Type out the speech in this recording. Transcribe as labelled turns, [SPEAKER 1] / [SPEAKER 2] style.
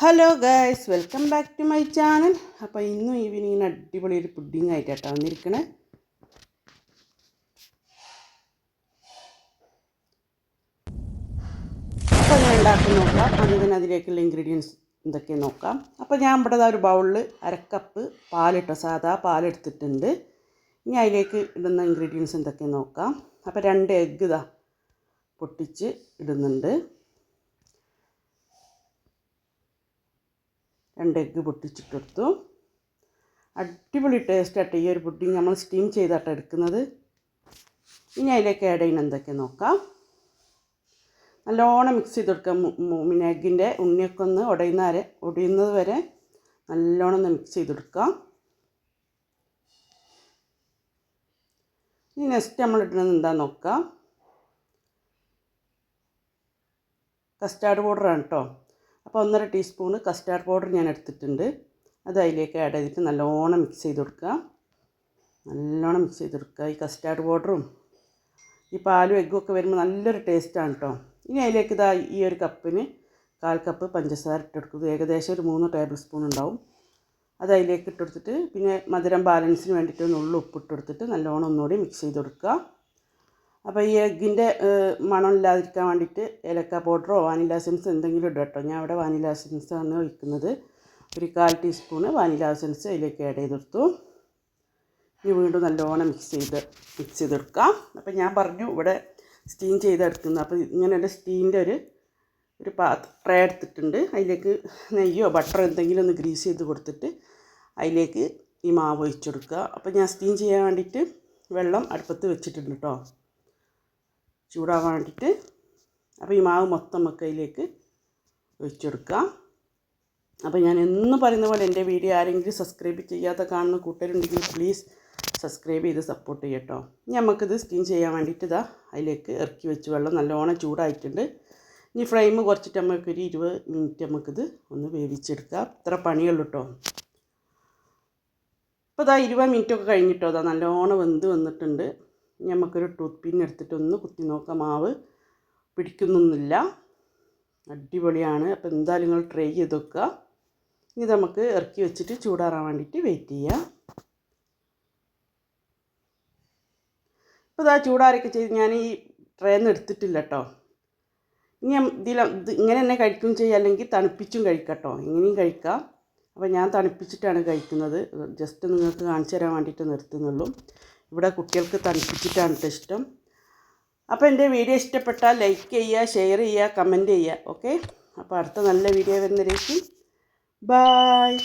[SPEAKER 1] Hello guys welcome back to my channel അപ്പോൾ ഇന്നും ഈവനിങ്ങിന് അടിപൊളി ഒരു പുഡിംഗ് ആയിട്ടാണ് വന്നിരിക്കണേ. അപ്പോൾ ഞാൻ ഉണ്ടാക്കി നോക്കാം. അതിന് അതിലേക്കുള്ള ഇൻഗ്രീഡിയൻസ് എന്തൊക്കെ നോക്കാം. അപ്പോൾ ഞാൻ ഇവിടെ ഒരു ബൗളിൽ അരക്കപ്പ് പാലിട്ട സാധാ പാലെടുത്തിട്ടുണ്ട്. ഇനി അതിലേക്ക് ഇടുന്ന ഇൻഗ്രീഡിയൻസ് എന്തൊക്കെ നോക്കാം. അപ്പോൾ രണ്ട് എഗ്ഗ് ഇതാ പൊട്ടിച്ച് ഇടുന്നുണ്ട്. രണ്ട് എഗ്ഗ് പൊട്ടിച്ചിട്ടെടുത്തു. അടിപൊളി ടേസ്റ്റ് ആട്ടെ ഈ ഒരു പുഡിങ് നമ്മൾ സ്റ്റീം ചെയ്താട്ടോ എടുക്കുന്നത്. ഇനി അതിലേക്ക് ആഡ് ചെയ്യുന്ന എന്തൊക്കെ നോക്കാം. നല്ലോണം മിക്സ് ചെയ്ത് കൊടുക്കാം. പിന്നെ എഗ്ഗിന്റെ ഉണ്ണിയൊക്കെ ഒന്ന് ഉടയുന്ന വരെ ഒടിയുന്നത് വരെ നല്ലോണം ഒന്ന് മിക്സ് ചെയ്ത് കൊടുക്കാം. ഇനി നെക്സ്റ്റ് നമ്മൾ ഇടുന്നത് എന്താ നോക്കാം. കസ്റ്റാർഡ് പൗഡറാണ് കേട്ടോ അപ്പോൾ ഒന്നര ടീസ്പൂൺ കസ്റ്റാർഡ് പൗഡർ ഞാൻ എടുത്തിട്ടുണ്ട്. അത് അതിലേക്ക് ആഡ് ചെയ്തിട്ട് നല്ലോണം മിക്സ് ചെയ്ത് കൊടുക്കുക. നല്ലോണം മിക്സ് ചെയ്ത് കൊടുക്കുക ഈ കസ്റ്റാർഡ് പൗഡറും. ഈ പാലും എഗ്ഗും ഒക്കെ വരുമ്പോൾ നല്ലൊരു ടേസ്റ്റാണ് കേട്ടോ ഇനി അതിലേക്ക് ഇതാ ഈ ഒരു കപ്പിന് കാൽ കപ്പ് പഞ്ചസാര ഇട്ടെടുക്കുന്നത് ഏകദേശം ഒരു മൂന്ന് ടേബിൾ സ്പൂൺ ഉണ്ടാവും. അത് അതിലേക്ക് ഇട്ടെടുത്തിട്ട് പിന്നെ മധുരം ബാലൻസിന് വേണ്ടിയിട്ട് ഒന്ന് ഉള്ളു ഉപ്പിട്ടെടുത്തിട്ട് നല്ലോണം ഒന്നുകൂടി മിക്സ് ചെയ്ത് കൊടുക്കുക. അപ്പോൾ ഈ എഗ്ഗിന്റെ മണം ഇല്ലാതിരിക്കാൻ വേണ്ടിയിട്ട് ഏലക്ക പൗഡറോ വാനില എസൻസ് എന്തെങ്കിലും ഇടുക കേട്ടോ ഞാൻ ഇവിടെ വാനില ആണ് ഒഴിക്കുന്നത്. ഒരു കാൽ ടീസ്പൂണ് വാനില എസൻസ് അതിലേക്ക് ആഡ് ചെയ്തെടുത്തു ഇനി വീണ്ടും നല്ലോണം മിക്സ് ചെയ്ത് മിക്സ് ചെയ്തെടുക്കാം അപ്പോൾ ഞാൻ പറഞ്ഞു ഇവിടെ സ്റ്റീം ചെയ്തെടുക്കുന്നത്. അപ്പോൾ ഇങ്ങനെ ഒരു സ്റ്റീമിന്റെ ഒരു ഒരു പാ ട്രേ എടുത്തിട്ടുണ്ട്. അതിലേക്ക് നെയ്യോ ബട്ടറോ എന്തെങ്കിലും ഒന്ന് ഗ്രീസ് ചെയ്ത് കൊടുത്തിട്ട് അതിലേക്ക് ഈ മാവ് ഒഴിച്ചെടുക്കുക. അപ്പോൾ ഞാൻ സ്റ്റീം ചെയ്യാൻ വേണ്ടിയിട്ട് വെള്ളം അടുപ്പത്ത് വെച്ചിട്ടുണ്ട് കേട്ടോ ചൂടാകാൻ വേണ്ടിയിട്ട് അപ്പോൾ ഈ മാവ് മൊത്തം മക്കയിലേക്ക് അതിലേക്ക് ഒഴിച്ചെടുക്കാം. അപ്പോൾ ഞാൻ എന്നും പറയുന്ന പോലെ എന്റെ വീഡിയോ ആരെങ്കിലും സബ്സ്ക്രൈബ് ചെയ്യാത്ത കാണുന്ന കൂട്ടരുണ്ടെങ്കിൽ പ്ലീസ് സബ്സ്ക്രൈബ് ചെയ്ത് സപ്പോർട്ട് ചെയ്യട്ടോ ഇനി നമുക്കിത് സ്റ്റീം ചെയ്യാൻ വേണ്ടിയിട്ട് ഇതാ അതിലേക്ക് ഇറക്കി വെച്ച് വെള്ളം നല്ലോണം ചൂടായിട്ടുണ്ട്. ഇനി ഫ്ലെയിം കുറച്ചിട്ട് നമുക്കൊരു ഇരുപത് മിനിറ്റ് നമുക്കിത് ഒന്ന് വേവിച്ചെടുക്കാം. ഇത്ര പണിയുള്ളൂ കേട്ടോ. അപ്പോൾ ഇതാ ഇരുപത് മിനിറ്റൊക്കെ കഴിഞ്ഞിട്ടോ അതാ നല്ലോണം വെന്ത് വന്നിട്ടുണ്ട്. നമുക്കൊരു ടൂത്ത് പിൻ എടുത്തിട്ടൊന്ന് കുത്തി നോക്കാം മാവ് പിടിക്കുന്നൊന്നുമില്ല. അടിപൊളിയാണ്. അപ്പോൾ എന്തായാലും നിങ്ങൾ ട്രൈ ചെയ്ത് വെക്കുക ഇനി നമുക്ക് ഇറക്കി വെച്ചിട്ട് ചൂടാറാൻ വേണ്ടിയിട്ട് വെയിറ്റ് ചെയ്യാം ഇപ്പോൾ ഇതാ ചൂടാറൊക്കെ ചെയ്ത് ഞാൻ ഈ ട്രേന്ന് എടുത്തിട്ടില്ല കേട്ടോ. ഇനി ഇതിൽ ഇത് ഇങ്ങനെ തന്നെ കഴിക്കും ചെയ്യുക അല്ലെങ്കിൽ തണുപ്പിച്ചും കഴിക്കട്ടോ ഇങ്ങനെയും കഴിക്കാം. അപ്പോൾ ഞാൻ തണുപ്പിച്ചിട്ടാണ് കഴിക്കുന്നത്. ജസ്റ്റ് നിങ്ങൾക്ക് കാണിച്ചു തരാൻ വേണ്ടിയിട്ട് നിർത്തുന്നുള്ളൂ. ഇവിടെ കുട്ടികൾക്ക് തണുപ്പിച്ചിട്ടാണ് കേട്ടോ ഇഷ്ടം. അപ്പോൾ എന്റെ വീഡിയോ ഇഷ്ടപ്പെട്ടാൽ ലൈക്ക് ചെയ്യുക ഷെയർ ചെയ്യുക കമന്റ് ചെയ്യുക. ഓക്കെ? അപ്പോൾ അടുത്ത നല്ല വീഡിയോ വരുന്നതിലേക്ക് ബായ്